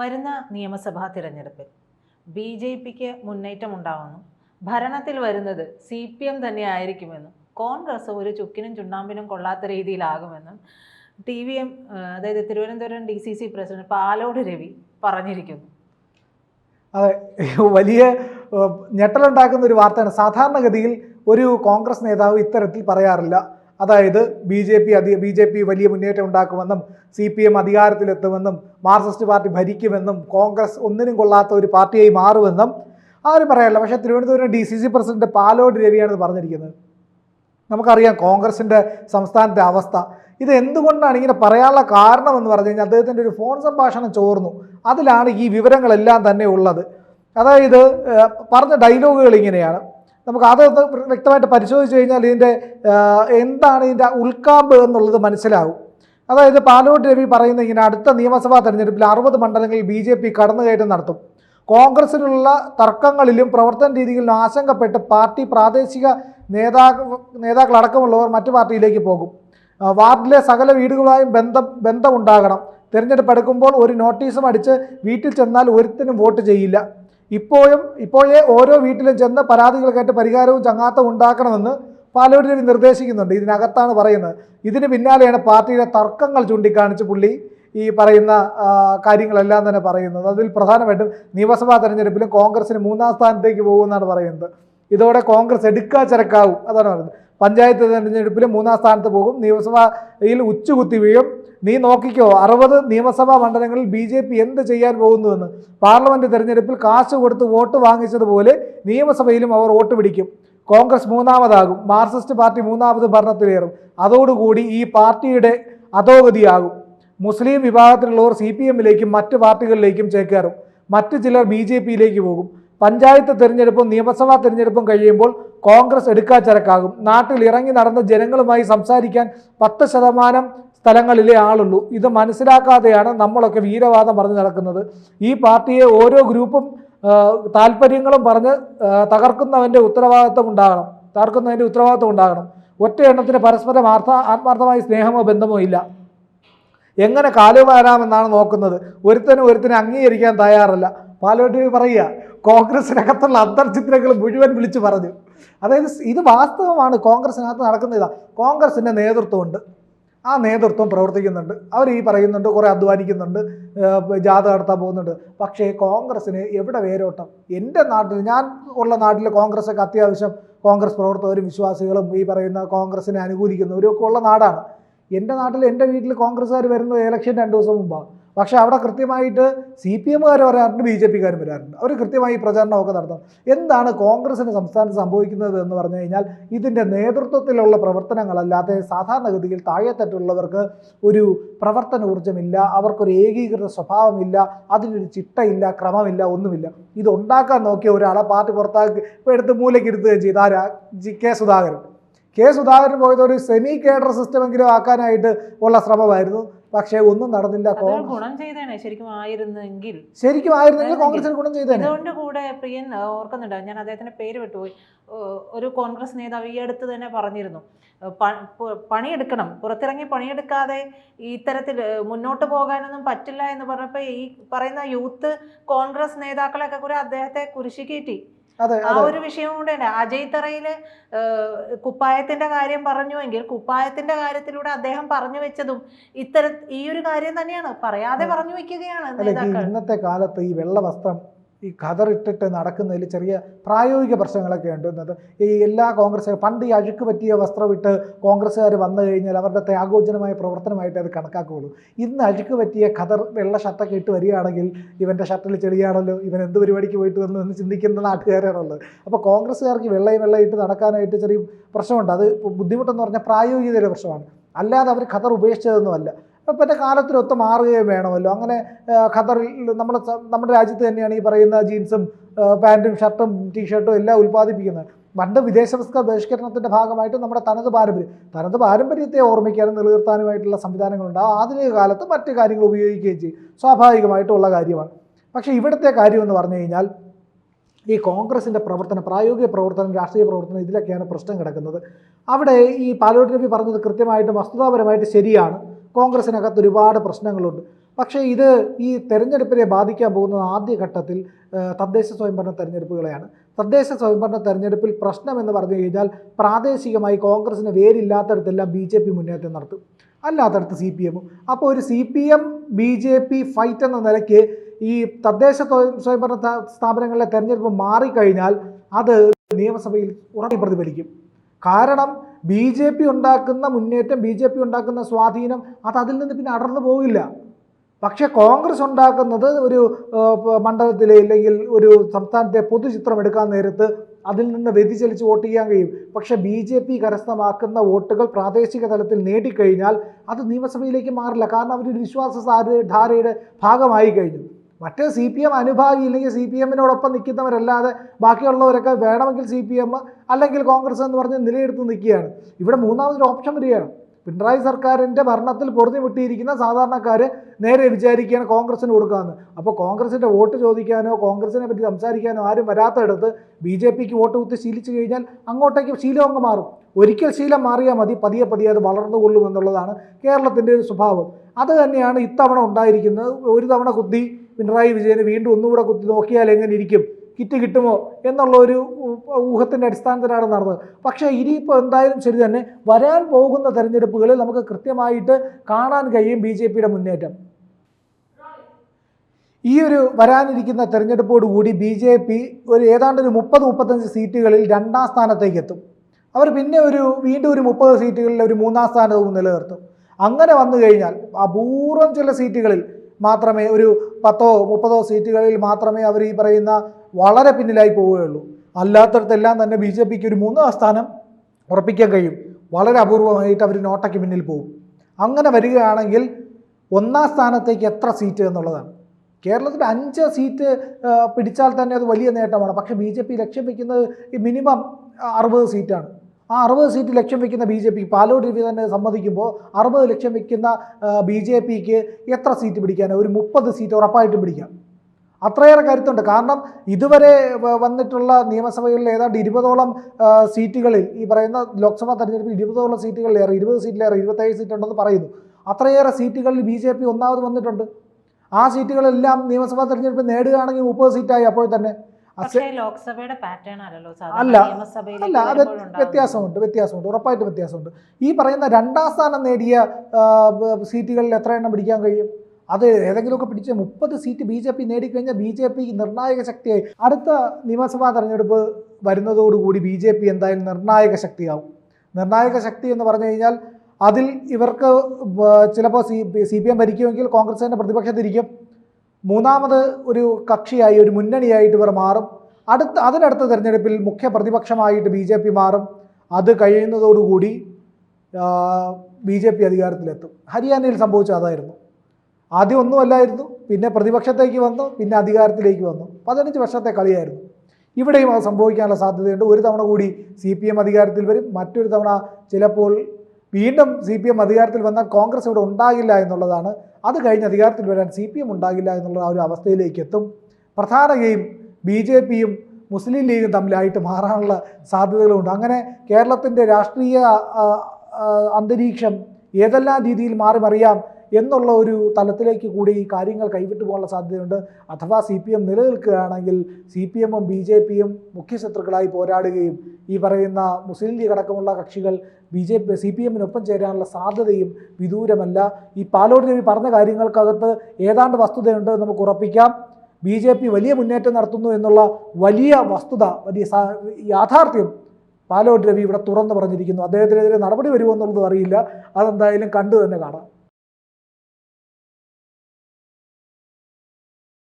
വരുന്ന നിയമസഭാ തിരഞ്ഞെടുപ്പിൽ ബി ജെ പിക്ക് മുന്നേറ്റം ഉണ്ടാവുന്നു. ഭരണത്തിൽ വരുന്നത് സി പി എം തന്നെ ആയിരിക്കുമെന്നും കോൺഗ്രസ് ഒരു ചുക്കിനും ചുണ്ണാമ്പിനും കൊള്ളാത്ത രീതിയിലാകുമെന്നും ടി വി എം അതായത് Thiruvananthapuram D C C president Palode Ravi പറഞ്ഞിരിക്കുന്നു. അതെ വലിയ ഞെട്ടലുണ്ടാക്കുന്ന ഒരു വാർത്തയാണ്. സാധാരണഗതിയിൽ ഒരു കോൺഗ്രസ് നേതാവ് ഇത്തരത്തിൽ പറയാറില്ല. അതായത് ബി ജെ പി അധി ബി ജെ പി വലിയ മുന്നേറ്റം ഉണ്ടാക്കുമെന്നും സി പി എം അധികാരത്തിലെത്തുമെന്നും മാർക്സിസ്റ്റ് പാർട്ടി ഭരിക്കുമെന്നും കോൺഗ്രസ് ഒന്നിനും കൊള്ളാത്ത ഒരു പാർട്ടിയായി മാറുമെന്നും ആരും പറയാനില്ല. പക്ഷേ Thiruvananthapuram D C C president Palode രവിയാണ് ഇത് പറഞ്ഞിരിക്കുന്നത്. നമുക്കറിയാം കോൺഗ്രസിന്റെ സംസ്ഥാനത്തെ അവസ്ഥ. ഇത് എന്തുകൊണ്ടാണ് ഇങ്ങനെ പറയാനുള്ള കാരണം എന്ന് പറഞ്ഞു കഴിഞ്ഞാൽ അദ്ദേഹത്തിന്റെ ഒരു ഫോൺ സംഭാഷണം ചോർന്നു. അതിലാണ് ഈ വിവരങ്ങളെല്ലാം തന്നെ ഉള്ളത്. അതായത് പറഞ്ഞ ഡയലോഗുകൾ ഇങ്ങനെയാണ്. നമുക്ക് അത് വ്യക്തമായിട്ട് പരിശോധിച്ച് കഴിഞ്ഞാൽ ഇതിന്റെ എന്താണ് ഇതിന്റെ ഉൾക്കാമ്പ് എന്നുള്ളത് മനസ്സിലാവും. അതായത് പാലോട്ട് രവി പറയുന്ന ഇങ്ങനെ അടുത്ത നിയമസഭാ തെരഞ്ഞെടുപ്പിൽ അറുപത് മണ്ഡലങ്ങളിൽ ബി ജെ പി കടന്നുകയറ്റം നടത്തും. കോൺഗ്രസിലുള്ള തർക്കങ്ങളിലും പ്രവർത്തന രീതികളിലും ആശങ്കപ്പെട്ട് പാർട്ടി പ്രാദേശിക നേതാക്കൾ നേതാക്കളടക്കമുള്ളവർ മറ്റു പാർട്ടിയിലേക്ക് പോകും. വാർഡിലെ സകല വീടുകളുമായും ബന്ധം ബന്ധമുണ്ടാകണം. തിരഞ്ഞെടുപ്പ് എടുക്കുമ്പോൾ ഒരു നോട്ടീസും അടിച്ച് വീട്ടിൽ ചെന്നാൽ ഒരുത്തിനും വോട്ട് ചെയ്യില്ല. ഇപ്പോഴും ഇപ്പോഴേ ഓരോ വീട്ടിലും ചെന്ന് പരാതികൾ കേട്ട് പരിഹാരവും ചങ്ങാത്തവും ഉണ്ടാക്കണമെന്ന് പാലോട് രവി നിർദ്ദേശിക്കുന്നുണ്ട്. ഇതിനകത്താണ് പറയുന്നത്. ഇതിന് പിന്നാലെയാണ് പാർട്ടിയുടെ തർക്കങ്ങൾ ചൂണ്ടിക്കാണിച്ച് പുള്ളി ഈ പറയുന്ന കാര്യങ്ങളെല്ലാം തന്നെ പറയുന്നത്. അതിൽ പ്രധാനമായിട്ടും നിയമസഭാ തെരഞ്ഞെടുപ്പിലും കോൺഗ്രസിന് മൂന്നാം സ്ഥാനത്തേക്ക് പോകുമെന്നാണ് പറയുന്നത്. ഇതോടെ കോൺഗ്രസ് എടുക്കാ ചരക്കാവും അതാണ് പറയുന്നത്. പഞ്ചായത്ത് തെരഞ്ഞെടുപ്പിൽ മൂന്നാം സ്ഥാനത്ത് പോകും. നിയമസഭയിൽ ഉച്ചുകുത്തി വീഴും. നീ നോക്കിക്കോ അറുപത് നിയമസഭാ മണ്ഡലങ്ങളിൽ ബി ജെ പി എന്ത് ചെയ്യാൻ പോകുന്നുവെന്ന്. പാർലമെന്റ് തിരഞ്ഞെടുപ്പിൽ കാശ് കൊടുത്ത് വോട്ട് വാങ്ങിച്ചതുപോലെ നിയമസഭയിലും അവർ വോട്ട് പിടിക്കും. കോൺഗ്രസ് മൂന്നാമതാകും മാർക്സിസ്റ്റ് പാർട്ടി മൂന്നാമത് ഭരണത്തിലേറും. അതോടുകൂടി ഈ പാർട്ടിയുടെ അധോഗതിയാകും. മുസ്ലിം വിഭാഗത്തിലുള്ളവർ സി പി എമ്മിലേക്കും മറ്റ് പാർട്ടികളിലേക്കും ചേക്കേറും. മറ്റു ചിലർ ബി ജെ പിയിലേക്ക് പോകും. പഞ്ചായത്ത് തിരഞ്ഞെടുപ്പും നിയമസഭാ തിരഞ്ഞെടുപ്പും കഴിയുമ്പോൾ കോൺഗ്രസ് എടുക്കാച്ചരക്കാകും നാട്ടിൽ ഇറങ്ങി നടന്ന് ജനങ്ങളുമായി സംസാരിക്കാൻ പത്ത് ശതമാനം സ്ഥലങ്ങളിലേ ആളുള്ളൂ. ഇത് മനസ്സിലാക്കാതെയാണ് നമ്മളൊക്കെ വീരവാദം പറഞ്ഞു നടക്കുന്നത്. ഈ പാർട്ടിയെ ഓരോ ഗ്രൂപ്പും താല്പര്യങ്ങളും പറഞ്ഞ് തകർക്കുന്നവന്റെ ഉത്തരവാദിത്വം ഉണ്ടാകണം. തകർക്കുന്നതിന്റെ ഉത്തരവാദിത്വം ഉണ്ടാകണം. ഒറ്റ എണ്ണത്തിന് പരസ്പരം ആർത്ഥ ആത്മാർത്ഥമായ സ്നേഹമോ ബന്ധമോ ഇല്ല. എങ്ങനെ കാലുമാരാമെന്നാണ് നോക്കുന്നത്. ഒരുത്തനും ഒരുത്തനെ അംഗീകരിക്കാൻ തയ്യാറല്ല. പാലോട്ടി പറയുക കോൺഗ്രസിനകത്തുള്ള അന്തർചിത്രങ്ങൾ മുഴുവൻ വിളിച്ചു പറഞ്ഞു. അതായത് ഇത് വാസ്തവമാണ് കോൺഗ്രസിനകത്ത് നടക്കുന്ന ഇതാണ് കോൺഗ്രസിന്റെ നേതൃത്വമുണ്ട്. ആ നേതൃത്വം പ്രവർത്തിക്കുന്നുണ്ട്. അവർ ഈ പറയുന്നുണ്ട് കുറേ അധ്വാനിക്കുന്നുണ്ട് ജാഥ നടത്താൻ പോകുന്നുണ്ട്. പക്ഷേ കോൺഗ്രസ്സിന് എവിടെ വേരോട്ടം? എന്റെ നാട്ടിൽ ഞാൻ ഉള്ള നാട്ടിൽ കോൺഗ്രസ്സൊക്കെ അത്യാവശ്യം കോൺഗ്രസ് പ്രവർത്തകരും വിശ്വാസികളും ഈ പറയുന്ന കോൺഗ്രസ്സിനെ അനുകൂലിക്കുന്നവരും ഒക്കെ ഉള്ള നാടാണ്. എന്റെ നാട്ടിൽ എന്റെ വീട്ടിൽ കോൺഗ്രസ്സുകാർ വരുന്നത് ഇലക്ഷൻ രണ്ട് ദിവസം മുമ്പാണ്. പക്ഷേ അവിടെ കൃത്യമായിട്ട് സി പി എമ്മുകാർ വരാറുണ്ട് ബി ജെ പിക്കാരും വരാറുണ്ട്. അവർ കൃത്യമായി പ്രചാരണമൊക്കെ നടത്തും. എന്താണ് കോൺഗ്രസിന് സംസ്ഥാനത്ത് സംഭവിക്കുന്നത് എന്ന് പറഞ്ഞു കഴിഞ്ഞാൽ ഇതിന്റെ നേതൃത്വത്തിലുള്ള പ്രവർത്തനങ്ങളല്ലാതെ സാധാരണഗതിയിൽ താഴെത്തട്ടുള്ളവർക്ക് ഒരു പ്രവർത്തന ഊർജമില്ല അവർക്കൊരു ഏകീകൃത സ്വഭാവമില്ല അതിനൊരു ചിട്ടയില്ല ക്രമമില്ല ഒന്നുമില്ല. ഇത് ഉണ്ടാക്കാൻ നോക്കിയ ഒരാളെ പാർട്ടി പുറത്താക്കി ഇപ്പോൾ എടുത്ത് മൂലയ്ക്ക് ഇരുത്തുകയും ചെയ്ത്. ആരാ? G K Sudhakaran. K Sudhakaran പോയത് ഒരു സെമി കേഡർ സിസ്റ്റമെങ്കിലും ആക്കാനായിട്ട് ഉള്ള ശ്രമമായിരുന്നു. പക്ഷേ ഒന്നും നടന്നില്ല. കോൺഗ്രസ് ഗുണം ചെയ്തേനെ. ശരിക്കും ആയിരുന്നെങ്കിൽ ശരിക്കും ആയിരുന്നെങ്കിൽ കോൺഗ്രസിന് ഗുണം ചെയ്തേനെ. അതുകൊണ്ട് കൂടെ പ്രിയൻ ഓർക്കുന്നുണ്ട്? ഞാൻ അദ്ദേഹത്തിന്റെ പേര് വിട്ടുപോയി. ഒരു കോൺഗ്രസ് നേതാവ് ഈ അടുത്ത് തന്നെ പറഞ്ഞിരുന്നു. പണിയെടുക്കണം. പുറത്തിറങ്ങി പണിയെടുക്കാതെ ഈ ഇത്തരത്തിൽ മുന്നോട്ട് പോകാനൊന്നും പറ്റില്ല എന്ന് പറഞ്ഞപ്പോൾ ഈ പറയുന്ന യൂത്ത് കോൺഗ്രസ് നേതാക്കളൊക്കെ കൂടെ അദ്ദേഹത്തെ കുരിശിക്കയറ്റി ആ ഒരു വിഷയം കൂടെ ഉണ്ട്. അജയ് തറയിൽ കുപ്പായത്തിന്റെ കാര്യം പറഞ്ഞുവെങ്കിൽ കുപ്പായത്തിന്റെ കാര്യത്തിലൂടെ അദ്ദേഹം പറഞ്ഞു വെച്ചതും ഇത്തര ഈ ഒരു കാര്യം തന്നെയാണ്. പറയാതെ പറഞ്ഞു വെക്കുകയാണ് ഇന്നത്തെ കാലത്ത് ഈ വെള്ള വസ്ത്രം ഈ ഖദറിട്ടിട്ട് നടക്കുന്നതിൽ ചെറിയ പ്രായോഗിക പ്രശ്നങ്ങളൊക്കെ ഉണ്ട്. എന്നത് ഈ എല്ലാ കോൺഗ്രസ് പണ്ട് ഈ അഴുക്ക് പറ്റിയ വസ്ത്രം ഇട്ട് കോൺഗ്രസ്സുകാർ വന്നു കഴിഞ്ഞാൽ അവരുടെ ത്യാഗോജനമായ പ്രവർത്തനമായിട്ട് അത് കണക്കാക്കുകയുള്ളൂ. ഇന്ന് അഴുക്ക് പറ്റിയ ഖദർ വെള്ള ഷർട്ടൊക്കെ ഇട്ട് വരികയാണെങ്കിൽ ഇവന്റെ ഷർട്ടിൽ ചെളിയാണല്ലോ ഇവൻ എന്ത് പരിപാടിക്ക് പോയിട്ട് വന്നു എന്ന് ചിന്തിക്കുന്ന നാട്ടുകാരാണുള്ളത്. അപ്പോൾ കോൺഗ്രസ്സുകാർക്ക് വെള്ളയും വെള്ളയിട്ട് നടക്കാനായിട്ട് ചെറിയ പ്രശ്നമുണ്ട്. അത് ബുദ്ധിമുട്ടെന്ന് പറഞ്ഞാൽ പ്രായോഗികതയുടെ പ്രശ്നമാണ്. അല്ലാതെ അവർ ഖദർ ഉപേക്ഷിച്ചതൊന്നുമല്ല. എന്റെ കാലത്തിനൊത്ത് മാറുകയും വേണമല്ലോ. അങ്ങനെ ഖത്തറിൽ നമ്മുടെ നമ്മുടെ രാജ്യത്ത് തന്നെയാണ് ഈ പറയുന്ന ജീൻസും പാന്റും ഷർട്ടും ടീഷർട്ടും എല്ലാം ഉൽപ്പാദിപ്പിക്കുന്നത്. പണ്ട് വിദേശ വസ്ത്ര ബഹിഷ്കരണത്തിന്റെ ഭാഗമായിട്ട് നമ്മുടെ തനത് പാരമ്പര്യം തനത് പാരമ്പര്യത്തെ ഓർമ്മിക്കാനും നിലനിർത്താനുമായിട്ടുള്ള സംവിധാനങ്ങളുണ്ട്. ആധുനിക കാലത്ത് മറ്റ് കാര്യങ്ങൾ ഉപയോഗിക്കുകയും ചെയ്യും. സ്വാഭാവികമായിട്ടുള്ള കാര്യമാണ്. പക്ഷേ ഇവിടുത്തെ കാര്യം എന്ന് പറഞ്ഞു കഴിഞ്ഞാൽ ഈ കോൺഗ്രസിന്റെ പ്രവർത്തനം പ്രായോഗിക പ്രവർത്തനം രാഷ്ട്രീയ പ്രവർത്തനം ഇതിലൊക്കെയാണ് പ്രശ്നം കിടക്കുന്നത്. അവിടെ ഈ പാലോട്ട് രവി പറഞ്ഞത് കൃത്യമായിട്ടും വസ്തുതാപരമായിട്ട് ശരിയാണ്. കോൺഗ്രസിനകത്ത് ഒരുപാട് പ്രശ്നങ്ങളുണ്ട്. പക്ഷേ ഇത് ഈ തെരഞ്ഞെടുപ്പിനെ ബാധിക്കാൻ പോകുന്നത് ആദ്യഘട്ടത്തിൽ ഘട്ടത്തിൽ തദ്ദേശ സ്വയംഭരണ തെരഞ്ഞെടുപ്പുകളെയാണ്. തദ്ദേശ സ്വയംഭരണ തെരഞ്ഞെടുപ്പിൽ പ്രശ്നമെന്ന് പറഞ്ഞു കഴിഞ്ഞാൽ പ്രാദേശികമായി കോൺഗ്രസിന് വേരില്ലാത്തടത്തെല്ലാം ബി ജെ പി മുന്നേറ്റം നടത്തും. അല്ലാത്തടത്ത് സി പി എമ്മും. അപ്പോൾ ഒരു C P M B J P fight എന്ന നിലയ്ക്ക് ഈ തദ്ദേശ സ്വയം- സ്വയംഭരണ സ്ഥാ- സ്ഥാപനങ്ങളിലെ തെരഞ്ഞെടുപ്പ് മാറിക്കഴിഞ്ഞാൽ അത് നിയമസഭയിൽ ഉറങ്ങി പ്രതിഫലിക്കും. കാരണം ബി ജെ പി ഉണ്ടാക്കുന്ന മുന്നേറ്റം ബി ജെ പി ഉണ്ടാക്കുന്ന സ്വാധീനം അത് അതിൽ നിന്ന് പിന്നെ അടർന്നു പോകില്ല. പക്ഷേ കോൺഗ്രസ് ഉണ്ടാക്കുന്നത് ഒരു മണ്ഡലത്തിലെ ഇല്ലെങ്കിൽ ഒരു സംസ്ഥാനത്തെ പൊതുചിത്രം എടുക്കാൻ നേരത്ത് അതിൽ നിന്ന് വ്യതിചലിച്ച് വോട്ട് ചെയ്യാൻ കഴിയും. പക്ഷേ ബി ജെ പി കരസ്ഥമാക്കുന്ന വോട്ടുകൾ പ്രാദേശിക തലത്തിൽ നേടിക്കഴിഞ്ഞാൽ അത് നിയമസഭയിലേക്ക് മാറില്ല. കാരണം അവരൊരു വിശ്വാസ ധാരയുടെ ഭാഗമായി കഴിഞ്ഞു. മറ്റേ സി പി എം അനുഭാവി ഇല്ലെങ്കിൽ സി പി എമ്മിനോടൊപ്പം നിൽക്കുന്നവരല്ലാതെ ബാക്കിയുള്ളവരൊക്കെ വേണമെങ്കിൽ സി പി എം അല്ലെങ്കിൽ കോൺഗ്രസ് എന്ന് പറഞ്ഞ് നിലയെടുത്ത് നിൽക്കുകയാണ്. ഇവിടെ മൂന്നാമതൊരു ഓപ്ഷൻ വരികയാണ്. പിണറായി സർക്കാരിന്റെ ഭരണത്തിൽ പൊറുതി വിട്ടിയിരിക്കുന്ന സാധാരണക്കാർ നേരെ വിചാരിക്കുകയാണ് കോൺഗ്രസിന് കൊടുക്കാമെന്ന് അപ്പോൾ കോൺഗ്രസിന്റെ വോട്ട് ചോദിക്കാനോ കോൺഗ്രസിനെ പറ്റി സംസാരിക്കാനോ ആരും വരാത്തയിടത്ത് ബി ജെ പിക്ക് വോട്ട് കുത്തി ശീലിച്ചു കഴിഞ്ഞാൽ അങ്ങോട്ടേക്ക് ശീലം അങ്ങ് മാറും. ഒരിക്കൽ ശീലം മാറിയാൽ മതി പതിയെ പതിയെ അത് വളർന്നുകൊള്ളും എന്നുള്ളതാണ് കേരളത്തിന്റെ ഒരു സ്വഭാവം. അത് തന്നെയാണ് ഇത്തവണ ഉണ്ടായിരിക്കുന്നത്. ഒരു തവണ കുത്തി പിണറായി വിജയന് വീണ്ടും ഒന്നുകൂടെ കുത്തി നോക്കിയാൽ എങ്ങനെ ഇരിക്കും? കിറ്റ് കിട്ടുമോ എന്നുള്ള ഒരു ഊഹത്തിന്റെ അടിസ്ഥാനത്തിലാണ് നടന്നത്. പക്ഷേ ഇനിയിപ്പോൾ എന്തായാലും ശരി തന്നെ വരാൻ പോകുന്ന തെരഞ്ഞെടുപ്പുകളിൽ നമുക്ക് കൃത്യമായിട്ട് കാണാൻ കഴിയും ബി മുന്നേറ്റം. ഈ ഒരു വരാനിരിക്കുന്ന തെരഞ്ഞെടുപ്പോടുകൂടി ബി ജെ പി ഒരു ഏതാണ്ട് ഒരു മുപ്പത് മുപ്പത്തഞ്ച് സീറ്റുകളിൽ രണ്ടാം സ്ഥാനത്തേക്ക് എത്തും. അവർ പിന്നെ ഒരു വീണ്ടും ഒരു മുപ്പത് സീറ്റുകളിൽ ഒരു മൂന്നാം സ്ഥാനവും നിലനിർത്തും. അങ്ങനെ വന്നു കഴിഞ്ഞാൽ അപൂർവം ചില സീറ്റുകളിൽ മാത്രമേ ഒരു പത്തോ മുപ്പതോ സീറ്റുകളിൽ മാത്രമേ അവർ ഈ പറയുന്ന വളരെ പിന്നിലായി പോവുകയുള്ളൂ അല്ലാത്തടത്തെല്ലാം തന്നെ ബി ജെ പിക്ക് ഒരു മൂന്നാം സ്ഥാനം ഉറപ്പിക്കാൻ കഴിയും. വളരെ അപൂർവമായിട്ട് അവർ നോട്ടയ്ക്ക് പിന്നിൽ പോകും അങ്ങനെ വരികയാണെങ്കിൽ ഒന്നാം സ്ഥാനത്തേക്ക് എത്ര സീറ്റ് എന്നുള്ളതാണ്. കേരളത്തിൽ അഞ്ച് സീറ്റ് പിടിച്ചാൽ തന്നെ അത് വലിയ നേട്ടമാണ്. പക്ഷേ ബി ജെ പി ലക്ഷ്യം വയ്ക്കുന്നത് മിനിമം അറുപത് സീറ്റാണ്. ആ അറുപത് സീറ്റ് ലക്ഷ്യം വെക്കുന്ന B J P Palode Ravi തന്നെ സമ്മതിക്കുമ്പോൾ അറുപത് ലക്ഷ്യം വെക്കുന്ന ബി ജെ പിക്ക് എത്ര സീറ്റ് പിടിക്കാൻ ഒരു മുപ്പത് സീറ്റ് ഉറപ്പായിട്ടും പിടിക്കാം. അത്രയേറെ കരുത്തുണ്ട്. കാരണം ഇതുവരെ വന്നിട്ടുള്ള നിയമസഭകളിൽ ഏതാണ്ട് ഇരുപതോളം സീറ്റുകളിൽ ഈ പറയുന്ന ലോക്സഭാ തെരഞ്ഞെടുപ്പിൽ ഇരുപതോളം സീറ്റുകളിലേറെ ഇരുപത് സീറ്റിലേറെ ഇരുപത്തേഴ് സീറ്റ് ഉണ്ടെന്ന് പറയുന്നു. അത്രയേറെ സീറ്റുകളിൽ ബി ജെ പി ഒന്നാമത് വന്നിട്ടുണ്ട്. ആ സീറ്റുകളെല്ലാം നിയമസഭാ തെരഞ്ഞെടുപ്പിൽ നേടുകയാണെങ്കിൽ മുപ്പത് സീറ്റായി അപ്പോൾ തന്നെ. ലോക്സഭയുടെ പാറ്റേൺ അല്ലല്ലോ. അല്ല. അല്ല അത്. വ്യത്യാസമുണ്ട് വ്യത്യാസമുണ്ട്. ഉറപ്പായിട്ട് വ്യത്യാസമുണ്ട്. ഈ പറയുന്ന രണ്ടാം സ്ഥാനം നേടിയ സീറ്റുകളിൽ എത്ര എണ്ണം പിടിക്കാൻ കഴിയും? അത് ഏതെങ്കിലുമൊക്കെ പിടിച്ച് മുപ്പത് സീറ്റ് ബി ജെ പി നേടിക്കഴിഞ്ഞാൽ ബി ജെ പി നിർണായക ശക്തിയായി. അടുത്ത നിയമസഭാ തെരഞ്ഞെടുപ്പ് വരുന്നതോടുകൂടി ബി ജെ പി എന്തായാലും നിർണായക ശക്തിയാവും. നിർണായക ശക്തി എന്ന് പറഞ്ഞു കഴിഞ്ഞാൽ അതിൽ ഇവർക്ക് ചിലപ്പോൾ സി സി പി എം ഭരിക്കുമെങ്കിൽ കോൺഗ്രസ് തന്നെ പ്രതിപക്ഷത്തിരിക്കും. മൂന്നാമത് ഒരു കക്ഷിയായി ഒരു മുന്നണിയായിട്ട് ഇവർ മാറും. അടുത്ത അതിനടുത്ത തെരഞ്ഞെടുപ്പിൽ മുഖ്യ പ്രതിപക്ഷമായിട്ട് ബി ജെ പി മാറും. അത് കഴിയുന്നതോടുകൂടി ബി ജെ പി അധികാരത്തിലെത്തും. ഹരിയാനയിൽ സംഭവിച്ച അതായിരുന്നു. ആദ്യം ഒന്നുമല്ലായിരുന്നു പിന്നെ പ്രതിപക്ഷത്തേക്ക് വന്നു പിന്നെ അധികാരത്തിലേക്ക് വന്നു. പതിനഞ്ച് വർഷത്തെ കളിയായിരുന്നു. ഇവിടെയും അത് സംഭവിക്കാനുള്ള സാധ്യതയുണ്ട്. ഒരു തവണ കൂടി സി പി എം അധികാരത്തിൽ വരും. മറ്റൊരു തവണ ചിലപ്പോൾ വീണ്ടും സി പി എം അധികാരത്തിൽ വന്നാൽ കോൺഗ്രസ് ഇവിടെ ഉണ്ടാകില്ല എന്നുള്ളതാണ്. അത് കഴിഞ്ഞ് അധികാരത്തിൽ വരാൻ സി പി എം ഉണ്ടാകില്ല എന്നുള്ള ആ ഒരു അവസ്ഥയിലേക്ക് എത്തും. പ്രധാന ഗെയിം ബി ജെ പിയും മുസ്ലിം ലീഗും തമ്മിലായിട്ട് മാറാനുള്ള സാധ്യതകളുണ്ട്. അങ്ങനെ കേരളത്തിന്റെ രാഷ്ട്രീയ അന്തരീക്ഷം ഏതെല്ലാം രീതിയിൽ മാറി മറിയാം എന്നുള്ള ഒരു തലത്തിലേക്ക് കൂടി ഈ കാര്യങ്ങൾ കൈവിട്ടു പോകാനുള്ള സാധ്യതയുണ്ട്. അഥവാ സി പി എം നിലനിൽക്കുകയാണെങ്കിൽ സി പി എമ്മും ബി ജെ പിയും മുഖ്യശത്രുക്കളായി പോരാടുകയും ഈ പറയുന്ന മുസ്ലിം ലീഗ് അടക്കമുള്ള കക്ഷികൾ B J P C P എമ്മിനൊപ്പം ചേരാനുള്ള സാധ്യതയും വിദൂരമല്ല. ഈ പാലോട് രവി പറഞ്ഞ കാര്യങ്ങൾക്കകത്ത് ഏതാണ്ട് വസ്തുതയുണ്ട് നമുക്ക് ഉറപ്പിക്കാം. ബി ജെ പി വലിയ മുന്നേറ്റം നടത്തുന്നു എന്നുള്ള വലിയ വസ്തുത വലിയ യാഥാർത്ഥ്യം പാലോട് രവി ഇവിടെ തുറന്നു പറഞ്ഞിരിക്കുന്നു. അദ്ദേഹത്തിനെതിരെ നടപടി വരുമോ എന്നുള്ളത് അറിയില്ല. അതെന്തായാലും കണ്ടു തന്നെ കാണാം.